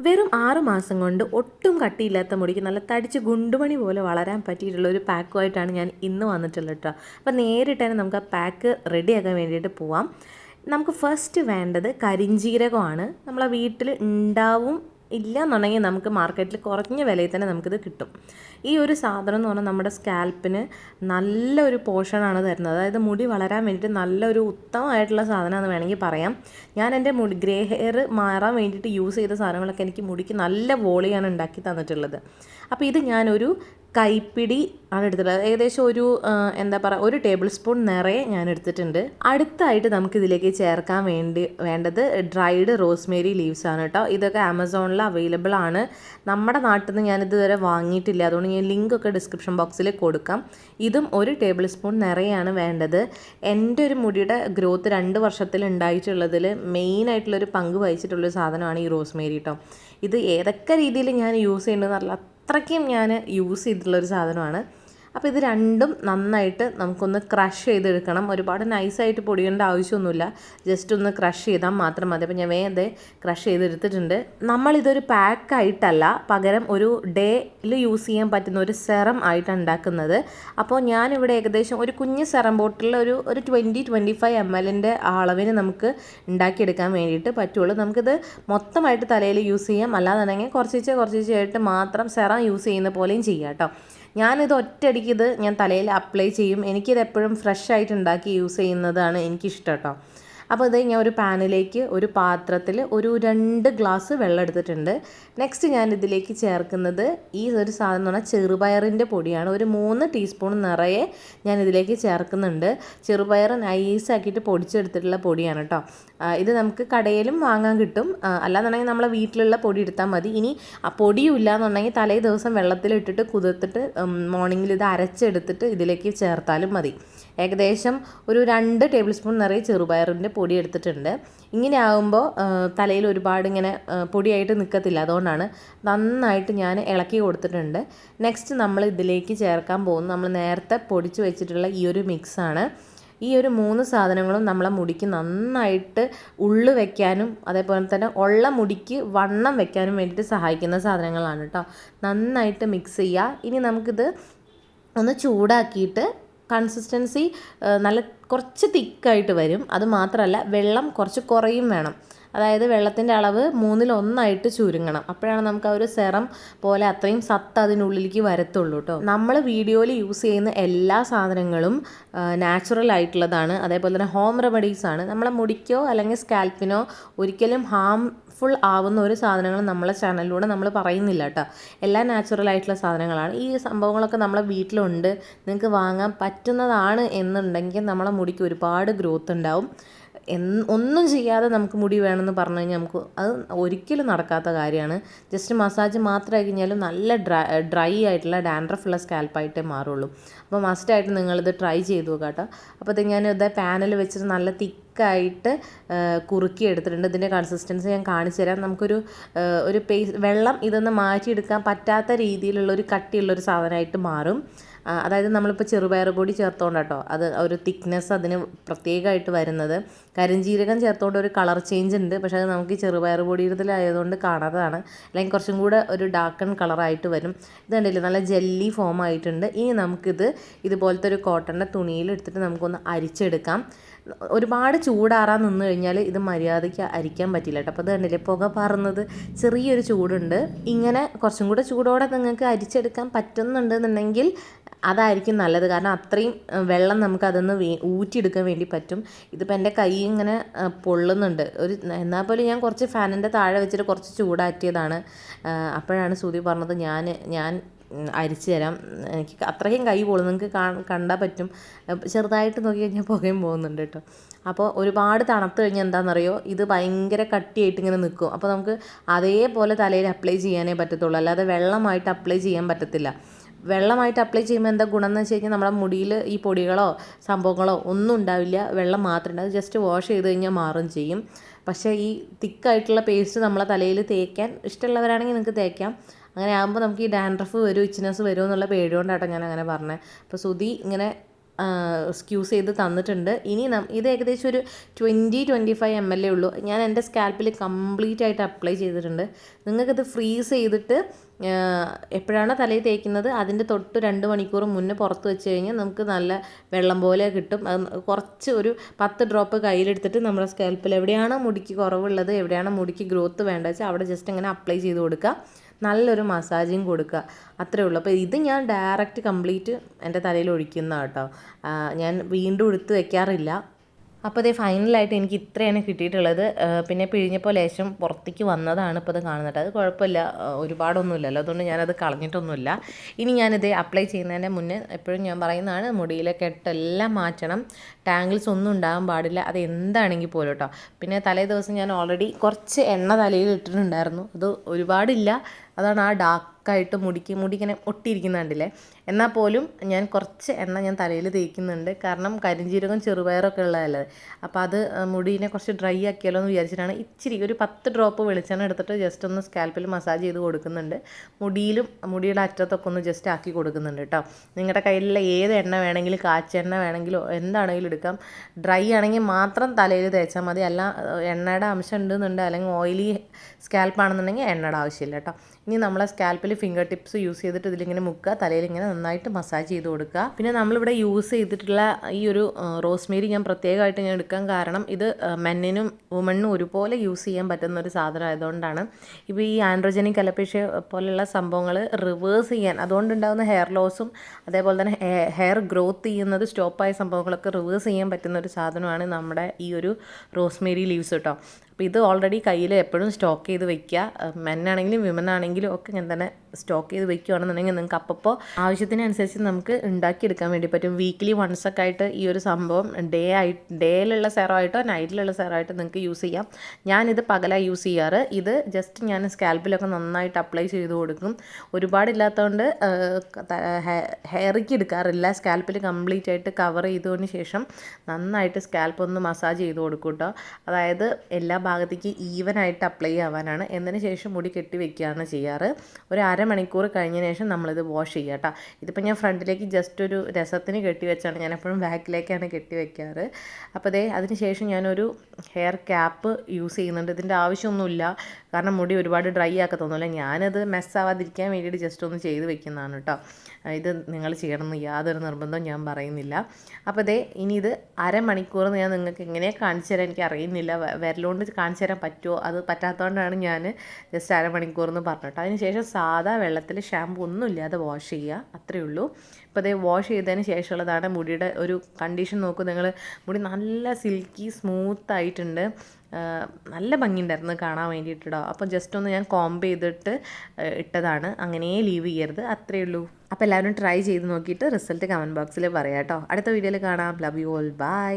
വെറും ആറ് മാസം കൊണ്ട് ഒട്ടും കട്ടിയില്ലാത്ത മുടിക്ക് നല്ല തടിച്ച് ഗുണ്ടുമണി പോലെ വളരാൻ പറ്റിയിട്ടുള്ള ഒരു പാക്കുമായിട്ടാണ് ഞാൻ ഇന്ന് വന്നിട്ടുള്ളത് കേട്ടോ അപ്പോൾ നേരിട്ട് തന്നെ നമുക്ക് ആ പാക്ക് റെഡിയാക്കാൻ വേണ്ടിയിട്ട് പോവാം. നമുക്ക് ഫസ്റ്റ് വേണ്ടത് കരിഞ്ജീരകമാണ് നമ്മളെ വീട്ടിൽ ഉണ്ടാവും ഇല്ല എന്നുണ്ടെങ്കിൽ നമുക്ക് മാർക്കറ്റിൽ കുറഞ്ഞ വിലയിൽ തന്നെ നമുക്കിത് കിട്ടും. ഈ ഒരു സാധനം എന്ന് പറഞ്ഞാൽ നമ്മുടെ സ്കാൽപ്പിന് നല്ലൊരു പോഷണാണ് തരുന്നത്. അതായത് മുടി വളരാൻ വേണ്ടിയിട്ട് നല്ലൊരു ഉത്തമമായിട്ടുള്ള സാധനമാണെന്ന് വേണമെങ്കിൽ പറയാം. ഞാൻ എന്റെ മുടി ഗ്രേ ഹെയർ മാറാൻ വേണ്ടിയിട്ട് യൂസ് ചെയ്ത സാധനങ്ങളൊക്കെ എനിക്ക് മുടിക്ക് നല്ല വോളിയാണ് ഉണ്ടാക്കി തന്നിട്ടുള്ളത്. അപ്പോൾ ഇത് ഞാനൊരു കൈപ്പിടി ആണ് എടുത്തിട്ടുള്ളത്. ഏകദേശം ഒരു എന്താ പറയുക ഒരു ടേബിൾ സ്പൂൺ നിറയെ ഞാൻ എടുത്തിട്ടുണ്ട്. അടുത്തായിട്ട് നമുക്ക് ഇതിലേക്ക് ചേർക്കാൻ വേണ്ടി വേണ്ടത് ഡ്രൈഡ് റോസ്മേരി ലീവ്സ് ആണ് കേട്ടോ. ഇതൊക്കെ ആമസോണിൽ അവൈലബിൾ ആണ്. നമ്മുടെ നാട്ടിൽ നിന്ന് ഞാൻ ഇതുവരെ വാങ്ങിയിട്ടില്ല. അതുകൊണ്ട് ഞാൻ ലിങ്ക് ഒക്കെ ഡിസ്ക്രിപ്ഷൻ ബോക്സിൽ കൊടുക്കാം. ഇതും ഒരു ടേബിൾ സ്പൂൺ നിറയാണ് വേണ്ടത്. എന്റെ ഒരു മുടിയുടെ ഗ്രോത്ത് രണ്ട് വർഷത്തിൽ ഉണ്ടായിട്ടുള്ളതിൽ മെയിനായിട്ടുള്ളൊരു പങ്ക് വഹിച്ചിട്ടുള്ളൊരു സാധനമാണ് ഈ റോസ്മേരി കേട്ടോ ഇത് ഏതൊക്കെ രീതിയിൽ ഞാൻ യൂസ് ചെയ്യുന്നത് നല്ല അത്രയ്ക്കും ഞാൻ യൂസ് ചെയ്തിട്ടുള്ളൊരു സാധനമാണ്. അപ്പോൾ ഇത് രണ്ടും നന്നായിട്ട് നമുക്കൊന്ന് ക്രഷ് ചെയ്തെടുക്കണം. ഒരുപാട് നൈസായിട്ട് പൊടിയേണ്ട ആവശ്യമൊന്നുമില്ല. ജസ്റ്റ് ഒന്ന് ക്രഷ് ചെയ്താൽ മാത്രം മതി. അപ്പോൾ ഞാൻ വേഗം ക്രഷ് ചെയ്തെടുത്തിട്ടുണ്ട്. നമ്മളിതൊരു പാക്കായിട്ടല്ല പകരം ഒരു ഡേയിൽ യൂസ് ചെയ്യാൻ പറ്റുന്ന ഒരു സെറം ആയിട്ടാണ് ഉണ്ടാക്കുന്നത്. അപ്പോൾ ഞാനിവിടെ ഏകദേശം ഒരു കുഞ്ഞ് സെറം ബോട്ടിൽ ഒരു ഒരു ട്വന്റി ട്വന്റി ഫൈവ് എം എല്ലിന്റെ അളവിന് നമുക്ക് ഉണ്ടാക്കിയെടുക്കാൻ വേണ്ടിയിട്ട് പറ്റുള്ളൂ. നമുക്കിത് മൊത്തമായിട്ട് തലയിൽ യൂസ് ചെയ്യാം. അല്ലാന്നുണ്ടെങ്കിൽ കുറച്ചിച്ച് കുറച്ചിച്ചായിട്ട് മാത്രം സെറം യൂസ് ചെയ്യുന്ന പോലെയും ചെയ്യാം കേട്ടോ. ഞാനിത് ഒറ്റയടിക്ക് ഇത് ഞാൻ തലയിൽ അപ്ലൈ ചെയ്യും. എനിക്കിത് എപ്പോഴും ഫ്രഷ് ആയിട്ട് ഉണ്ടാക്കി യൂസ് ചെയ്യുന്നതാണ് എനിക്കിഷ്ടം കേട്ടോ അപ്പോൾ ഇത് ഞാൻ ഒരു പാനിലേക്ക് ഒരു പാത്രത്തിൽ ഒരു രണ്ട് ഗ്ലാസ് വെള്ളം എടുത്തിട്ടുണ്ട്. നെക്സ്റ്റ് ഞാൻ ഇതിലേക്ക് ചേർക്കുന്നത് ഈ ഒരു സാധനം എന്ന് പറഞ്ഞാൽ ചെറുപയറിന്റെ പൊടിയാണ്. ഒരു മൂന്ന് ടീസ്പൂൺ നിറയെ ഞാൻ ഇതിലേക്ക് ചേർക്കുന്നുണ്ട്. ചെറുപയർ നൈസാക്കിയിട്ട് പൊടിച്ചെടുത്തിട്ടുള്ള പൊടിയാണ് കേട്ടോ ഇത് നമുക്ക് കടയിലും വാങ്ങാൻ കിട്ടും. അല്ലാന്നുണ്ടെങ്കിൽ നമ്മളെ വീട്ടിലുള്ള പൊടി എടുത്താൽ മതി. ഇനി ആ പൊടിയും ഇല്ല എന്നുണ്ടെങ്കിൽ തലേ ദിവസം വെള്ളത്തിലിട്ടിട്ട് കുതിർത്തിട്ട് മോർണിംഗിൽ ഇത് അരച്ചെടുത്തിട്ട് ഇതിലേക്ക് ചേർത്താലും മതി. ഏകദേശം ഒരു രണ്ട് ടേബിൾ സ്പൂൺ നിറയെ ചെറുപയറിന്റെ പൊടി എടുത്തിട്ടുണ്ട് ഇങ്ങനെ ആകുമ്പോൾ തലയിൽ ഒരുപാട് ഇങ്ങനെ പൊടിയായിട്ട് നിൽക്കത്തില്ല അതുകൊണ്ടാണ് നന്നായിട്ട് ഞാൻ ഇളക്കി കൊടുത്തിട്ടുണ്ട്. നെക്സ്റ്റ് നമ്മൾ ഇതിലേക്ക് ചേർക്കാൻ പോകുന്നത് നമ്മൾ നേരത്തെ പൊടിച്ച് വെച്ചിട്ടുള്ള ഈ ഒരു മിക്സാണ് ഈ ഒരു മൂന്ന് സാധനങ്ങളും നമ്മളെ മുടിക്ക് നന്നായിട്ട് ഉള്ളു വെക്കാനും അതേപോലെ തന്നെ ഉള്ള മുടിക്ക് വണ്ണം വെക്കാനും വേണ്ടിയിട്ട് സഹായിക്കുന്ന സാധനങ്ങളാണ് കേട്ടോ നന്നായിട്ട് മിക്സ് ചെയ്യുക ഇനി നമുക്കിത് ഒന്ന് ചൂടാക്കിയിട്ട് കൺസിസ്റ്റൻസി നല്ല കുറച്ച് തിക്കായിട്ട് വരും. അത് മാത്രമല്ല വെള്ളം കുറച്ച് കുറയും വേണം. അതായത് വെള്ളത്തിന്റെ അളവ് മൂന്നിലൊന്നായിട്ട് ചുരുങ്ങണം. അപ്പോഴാണ് നമുക്ക് ആ ഒരു സെറം പോലെ അത്രയും സത്ത് അതിനുള്ളിലേക്ക് വരത്തുള്ളൂ കേട്ടോ നമ്മൾ വീഡിയോയിൽ യൂസ് ചെയ്യുന്ന എല്ലാ സാധനങ്ങളും നാച്ചുറൽ ആയിട്ടുള്ളതാണ്. അതേപോലെ തന്നെ ഹോം റെമഡീസ് ആണ്. നമ്മളെ മുടിക്കോ അല്ലെങ്കിൽ സ്കാൽപ്പിനോ ഒരിക്കലും ഹാംഫുൾ ആവുന്ന ഒരു സാധനങ്ങൾ നമ്മളെ ചാനലിലൂടെ നമ്മൾ പറയുന്നില്ല കേട്ടോ എല്ലാ നാച്ചുറൽ ആയിട്ടുള്ള സാധനങ്ങളാണ്. ഈ സംഭവങ്ങളൊക്കെ നമ്മളെ വീട്ടിലുണ്ട്. നിങ്ങൾക്ക് വാങ്ങാൻ പറ്റുന്നതാണ് എന്നുണ്ടെങ്കിൽ നമ്മളെ മുടിക്ക് ഒരുപാട് ഗ്രോത്ത് ഉണ്ടാവും. ഒന്നും ചെയ്യാതെ നമുക്ക് മുടി വേണമെന്ന് പറഞ്ഞു കഴിഞ്ഞാൽ നമുക്ക് അത് ഒരിക്കലും നടക്കാത്ത കാര്യമാണ്. ജസ്റ്റ് മസാജ് മാത്രമായി കഴിഞ്ഞാലും നല്ല ഡ്രൈ ഡ്രൈ ആയിട്ടുള്ള ഡാൻഡ്രഫുള്ള സ്കാൽപ്പായിട്ടേ മാറുള്ളൂ. അപ്പോൾ മസ്റ്റായിട്ട് നിങ്ങളിത് ട്രൈ ചെയ്തു നോക്കാം കേട്ടോ അപ്പോഴത്തേക്ക് ഇത് പാനൽ വെച്ചിട്ട് നല്ല തിക്കായിട്ട് കുറുക്കി എടുത്തിട്ടുണ്ട്. ഇതിന്റെ കൺസിസ്റ്റൻസി ഞാൻ കാണിച്ചു തരാം. നമുക്കൊരു ഒരു പേസ് വെള്ളം ഇതൊന്ന് മാറ്റിയെടുക്കാൻ പറ്റാത്ത രീതിയിലുള്ള ഒരു കട്ടിയുള്ള ഒരു സാധനമായിട്ട് മാറും. അതായത് നമ്മളിപ്പോൾ ചെറുപയർ പൊടി ചേർത്തോണ്ട് കേട്ടോ അത് ഒരു തിക്നെസ് അതിന് പ്രത്യേകമായിട്ട് വരുന്നത്. കരിഞ്ജീരകം ചേർത്തോണ്ട് ഒരു കളർ ചേഞ്ച് ഉണ്ട്. പക്ഷേ അത് നമുക്ക് ചെറുപയർ പൊടിയിടത്തിലായതുകൊണ്ട് കാണാത്തതാണ്. അല്ലെങ്കിൽ കുറച്ചും കൂടെ ഒരു ഡാർക്കൺ കളറായിട്ട് വരും. ഇത് നല്ല ജെല്ലി ഫോം ആയിട്ടുണ്ട്. ഇനി നമുക്കിത് ഇതുപോലത്തെ ഒരു കോട്ടന്റെ തുണിയിൽ എടുത്തിട്ട് നമുക്കൊന്ന് അരിച്ചെടുക്കാം. ഒരുപാട് ചൂടാറാൻ നിന്ന് കഴിഞ്ഞാൽ ഇത് മര്യാദയ്ക്ക് അരിക്കാൻ പറ്റില്ല കേട്ടോ. അപ്പോൾ അത് കണ്ടില്ലേ പുക പാറുന്നത് ചെറിയൊരു ചൂടുണ്ട്. ഇങ്ങനെ കുറച്ചും കൂടെ ചൂടോടെ നിങ്ങൾക്ക് അരിച്ചെടുക്കാൻ പറ്റുന്നുണ്ടെന്നുണ്ടെങ്കിൽ അതായിരിക്കും നല്ലത്. കാരണം അത്രയും വെള്ളം നമുക്ക് അതൊന്ന് വേ ഊറ്റിയെടുക്കാൻ വേണ്ടി പറ്റും. ഇതിപ്പോൾ എന്റെ കൈ ഇങ്ങനെ പൊള്ളുന്നുണ്ട്. ഒരു എന്നാൽ പോലും ഞാൻ കുറച്ച് ഫാനിന്റെ താഴെ വെച്ചിട്ട് കുറച്ച് ചൂടാറ്റിയതാണ്. അപ്പോഴാണ് സൂതി പറഞ്ഞത് ഞാൻ ഞാൻ അരിച്ചു തരാം. എനിക്ക് അത്രയും കൈ പോളും നിങ്ങൾക്ക് കണ്ടാൽ പറ്റും. ചെറുതായിട്ട് നോക്കി കഴിഞ്ഞാൽ പുകയും പോകുന്നുണ്ട് കേട്ടോ. അപ്പോൾ ഒരുപാട് തണുത്ത് കഴിഞ്ഞാൽ എന്താണെന്നറിയോ ഇത് ഭയങ്കര കട്ടിയായിട്ട് ഇങ്ങനെ നിൽക്കും അപ്പോൾ നമുക്ക് അതേപോലെ തലയിൽ അപ്ലൈ ചെയ്യാനേ പറ്റത്തുള്ളൂ. അല്ലാതെ വെള്ളമായിട്ട് അപ്ലൈ ചെയ്യാൻ പറ്റത്തില്ല. വെള്ളമായിട്ട് അപ്ലൈ ചെയ്യുമ്പോൾ എന്താ ഗുണം എന്ന് വെച്ച് കഴിഞ്ഞാൽ നമ്മുടെ മുടിയിൽ ഈ പൊടികളോ സംഭവങ്ങളോ ഒന്നും ഉണ്ടാവില്ല. വെള്ളം മാത്രമേ ഉണ്ടാവും. ജസ്റ്റ് വാഷ് ചെയ്ത് കഴിഞ്ഞാൽ മാറും ചെയ്യും. പക്ഷേ ഈ തിക്കായിട്ടുള്ള പേസ്റ്റ് നമ്മളെ തലയിൽ തേക്കാൻ ഇഷ്ടമുള്ളവരാണെങ്കിൽ നിങ്ങൾക്ക് തേക്കാം. അങ്ങനെ ആകുമ്പോൾ നമുക്ക് ഈ ഡാൻഡ്രഫ് വരും ഇച്ചിനെസ് വരും എന്നുള്ള പേടി കൊണ്ടാട്ടോ ഞാൻ അങ്ങനെ പറഞ്ഞത് അപ്പോൾ സുധി ഇങ്ങനെ സ്ക്യൂസ് ചെയ്ത് തന്നിട്ടുണ്ട്. ഇനി ഇത് ഏകദേശം ഒരു twenty twenty five M L A ഉള്ളൂ. ഞാൻ എന്റെ സ്കാൽപ്പിൽ കംപ്ലീറ്റ് ആയിട്ട് അപ്ലൈ ചെയ്തിട്ടുണ്ട്. നിങ്ങൾക്കിത് ഫ്രീസ് ചെയ്തിട്ട് എപ്പോഴാണ് തലയിൽ തേക്കുന്നത് അതിന്റെ തൊട്ട് രണ്ട് മണിക്കൂർ മുന്നേ പുറത്ത് വെച്ച് കഴിഞ്ഞാൽ നമുക്ക് നല്ല വെള്ളം പോലെ കിട്ടും. കുറച്ച് ഒരു പത്ത് ഡ്രോപ്പ് കയ്യിലെടുത്തിട്ട് നമ്മുടെ സ്കാൽപ്പിൽ എവിടെയാണോ മുടിക്ക് കുറവുള്ളത് എവിടെയാണോ മുടിക്ക് ഗ്രോത്ത് വേണ്ടത് വെച്ചാൽ അവിടെ ജസ്റ്റ് ഇങ്ങനെ അപ്ലൈ ചെയ്ത് കൊടുക്കുക. നല്ലൊരു മസാജിങ് കൊടുക്കുക. അത്രേ ഉള്ളൂ. അപ്പോൾ ഇത് ഞാൻ ഡയറക്റ്റ് കംപ്ലീറ്റ് എന്റെ തലയിൽ ഒഴിക്കുന്ന കേട്ടോ. ഞാൻ വീണ്ടും എടുത്ത് വെക്കാറില്ല. അപ്പോൾ അതേ ഫൈനലായിട്ട് എനിക്ക് ഇത്രയാണ് കിട്ടിയിട്ടുള്ളത്. പിന്നെ പിഴിഞ്ഞപ്പോൾ ലേശം പുറത്തേക്ക് വന്നതാണ് ഇപ്പോൾ അത് കാണുന്നത്. അത് കുഴപ്പമില്ല. ഒരുപാടൊന്നുമില്ലല്ലോ. അതുകൊണ്ട് ഞാനത് കളഞ്ഞിട്ടൊന്നുമില്ല. ഇനി ഞാനിത് അപ്ലൈ ചെയ്യുന്നതിന്റെ മുന്നേ എപ്പോഴും ഞാൻ പറയുന്നതാണ് മുടിയിലെ കെട്ടെല്ലാം മാറ്റണം. ടാങ്കിൾസ് ഒന്നും ഉണ്ടാകാൻ പാടില്ല. അത് എന്താണെങ്കിൽ പോലും കേട്ടോ പിന്നെ തലേ ദിവസം ഞാൻ ഓൾറെഡി കുറച്ച് എണ്ണ തലയിൽ ഇട്ടിട്ടുണ്ടായിരുന്നു. അത് ഒരുപാടില്ല. അതാണ് ആ ഡാർക്കായിട്ട് മുടിക്ക് മുടി ഇങ്ങനെ ഒട്ടിയിരിക്കുന്നുണ്ടല്ലേ എന്നാൽ പോലും ഞാൻ കുറച്ച് എണ്ണ ഞാൻ തലയിൽ തേക്കുന്നുണ്ട്. കാരണം കരിഞ്ജീരകം ചെറുപയറൊക്കെ ഉള്ളതല്ലേ. അപ്പോൾ അത് മുടീനെ കുറച്ച് ഡ്രൈ ആക്കിയാലോ എന്ന് വിചാരിച്ചിട്ടാണ് ഇച്ചിരി ഒരു പത്ത് ഡ്രോപ്പ് വെളിച്ചെണ്ണ എടുത്തിട്ട് ജസ്റ്റ് ഒന്ന് സ്കാൽപ്പിൽ മസാജ് ചെയ്ത് കൊടുക്കുന്നുണ്ട്. മുടിയിലും മുടിയുടെ അറ്റത്തൊക്കെ ഒന്ന് ജസ്റ്റ് ആക്കി കൊടുക്കുന്നുണ്ട് കേട്ടോ നിങ്ങളുടെ കയ്യിലുള്ള ഏത് എണ്ണ വേണമെങ്കിലും കാച്ചെണ്ണ വേണമെങ്കിലോ എന്താണെങ്കിലും എടുക്കാം. ഡ്രൈ ആണെങ്കിൽ മാത്രം തലയിൽ തേച്ചാൽ മതി. അല്ല എണ്ണയുടെ അംശം ഉണ്ടെന്നുണ്ട് അല്ലെങ്കിൽ ഓയിലി സ്കാൽപ്പാണെന്നുണ്ടെങ്കിൽ എണ്ണയുടെ ആവശ്യമില്ല കേട്ടോ ഇനി നമ്മളെ സ്കാൽപ്പിൽ ഫിംഗർ ടിപ്സ് യൂസ് ചെയ്തിട്ട് ഇതിലിങ്ങനെ മുക്കുക. തലയിൽ ഇങ്ങനെ നന്നായിട്ട് മസാജ് ചെയ്ത് കൊടുക്കുക. പിന്നെ നമ്മളിവിടെ യൂസ് ചെയ്തിട്ടുള്ള ഈ ഒരു റോസ്മേരി ഞാൻ പ്രത്യേകമായിട്ട് ഞാൻ എടുക്കാൻ കാരണം ഇത് മെന്നിനും വുമണിനും ഒരുപോലെ യൂസ് ചെയ്യാൻ പറ്റുന്ന ഒരു സാധനം ആയതുകൊണ്ടാണ്. ഇപ്പോൾ ഈ ആൻഡ്രോജനിക് അലപ്പേഷ്യ പോലെയുള്ള സംഭവങ്ങൾ റിവേഴ്സ് ചെയ്യാൻ അതുകൊണ്ടുണ്ടാകുന്ന ഹെയർ ലോസും അതേപോലെ തന്നെ ഹെയർ ഗ്രോത്ത് ചെയ്യുന്നത് സ്റ്റോപ്പായ സംഭവങ്ങളൊക്കെ റിവേഴ്സ് ചെയ്യാൻ പറ്റുന്ന ഒരു സാധനമാണ് നമ്മുടെ ഈ ഒരു റോസ്മേരി ലീവ്സ് കേട്ടോ അപ്പോൾ ഇത് ഓൾറെഡി കയ്യിൽ എപ്പോഴും സ്റ്റോക്ക് ചെയ്ത് വെക്കുക മെന്നാണെങ്കിലും വിമൻ ആണെങ്കിലും ഒക്കെ ഞാൻ തന്നെ സ്റ്റോക്ക് ചെയ്ത് വെക്കുകയാണെന്നുണ്ടെങ്കിൽ നിങ്ങൾക്ക് അപ്പോൾ ആവശ്യത്തിനനുസരിച്ച് നമുക്ക് ഉണ്ടാക്കിയെടുക്കാൻ വേണ്ടി പറ്റും. വീക്ക്ലി വൺസ് ഒക്കെ ആയിട്ട് ഈ ഒരു സംഭവം ഡേ ആയി ഡേയിലുള്ള സെറോ ആയിട്ടോ നൈറ്റിലുള്ള സെറോ ആയിട്ട് നിങ്ങൾക്ക് യൂസ് ചെയ്യാം. ഞാനിത് പകലായി യൂസ് ചെയ്യാറ്. ഇത് ജസ്റ്റ് ഞാൻ സ്കാൽപ്പിലൊക്കെ നന്നായിട്ട് അപ്ലൈ ചെയ്ത് കൊടുക്കും. ഒരുപാടില്ലാത്തതുകൊണ്ട് ഹെയറിക്ക് എടുക്കാറില്ല. സ്കാൽപ്പിൽ കംപ്ലീറ്റ് ആയിട്ട് കവർ ചെയ്തതിന് ശേഷം നന്നായിട്ട് സ്കാൽപ്പ് ഒന്ന് മസാജ് ചെയ്ത് കൊടുക്കും കേട്ടോ അതായത് എല്ലാ ഭാഗത്തേക്ക് ഈവനായിട്ട് അപ്ലൈ ആവാനാണ്. എന്നതിന് ശേഷം മുടി കെട്ടി വെക്കുകയാണ് ചെയ്യാറ്. ഒരു അരമണിക്കൂർ കഴിഞ്ഞതിന് ശേഷം നമ്മളിത് വാഷ് ചെയ്യുക കേട്ടോ. ഇതിപ്പോൾ ഞാൻ ഫ്രണ്ടിലേക്ക് ജസ്റ്റ് ഒരു രസത്തിന് കെട്ടി വെച്ചാണ്. ഞാൻ എപ്പോഴും ബാക്കിലേക്കാണ് കെട്ടി വെക്കാറ്. അപ്പോൾ അതേ അതിന് ശേഷം ഞാനൊരു ഹെയർ ക്യാപ്പ് യൂസ് ചെയ്യുന്നുണ്ട്. ഇതിന്റെ ആവശ്യമൊന്നുമില്ല. കാരണം മുടി ഒരുപാട് ഡ്രൈ ആക്കത്തൊന്നുമില്ല ഞാനത് മെസ്സാവാതിരിക്കാൻ വേണ്ടിയിട്ട് ജസ്റ്റ് ഒന്ന് ചെയ്ത് വെക്കുന്നതാണ് കേട്ടോ. ഇത് നിങ്ങൾ ചെയ്യണമെന്ന് യാതൊരു നിർബന്ധവും ഞാൻ പറയുന്നില്ല. അപ്പോൾ അതേ ഇനി ഇത് അരമണിക്കൂർ ഞാൻ നിങ്ങൾക്ക് എങ്ങനെ കാണിച്ചു തരാൻ എനിക്ക് അറിയുന്നില്ല. വിരലുകൊണ്ട് കാണിച്ചു തരാൻ പറ്റുമോ? അത് പറ്റാത്തതുകൊണ്ടാണ് ഞാൻ ജസ്റ്റ് അരമണിക്കൂർ എന്ന് പറഞ്ഞിട്ട്. അതിന് ശേഷം സാധാ വെള്ളത്തിൽ ഷാമ്പു ഒന്നും ഇല്ലാതെ വാഷ് ചെയ്യുക അത്രയേ ഉള്ളൂ. ഇപ്പോൾ അതേ വാഷ് ചെയ്തതിന് ശേഷമുള്ളതാണ് മുടിയുടെ ഒരു കണ്ടീഷൻ നോക്കൂ. നിങ്ങൾ മുടി നല്ല സിൽക്കി സ്മൂത്ത് ആയിട്ടുണ്ട്. നല്ല ഭംഗിയുണ്ടായിരുന്നു കാണാൻ വേണ്ടിയിട്ടോ അപ്പോൾ ജസ്റ്റ് ഒന്ന് ഞാൻ കോംബ് ചെയ്തിട്ട് ഇട്ടതാണ്. അങ്ങനെ ലീവ് ചെയ്യരുത് അത്രയേ ഉള്ളൂ. അപ്പോൾ എല്ലാവരും ട്രൈ ചെയ്ത് നോക്കിയിട്ട് റിസൾട്ട് കമന്റ് ബോക്സിൽ പറയാം കേട്ടോ. അടുത്ത വീഡിയോയിൽ കാണാം. Love you all by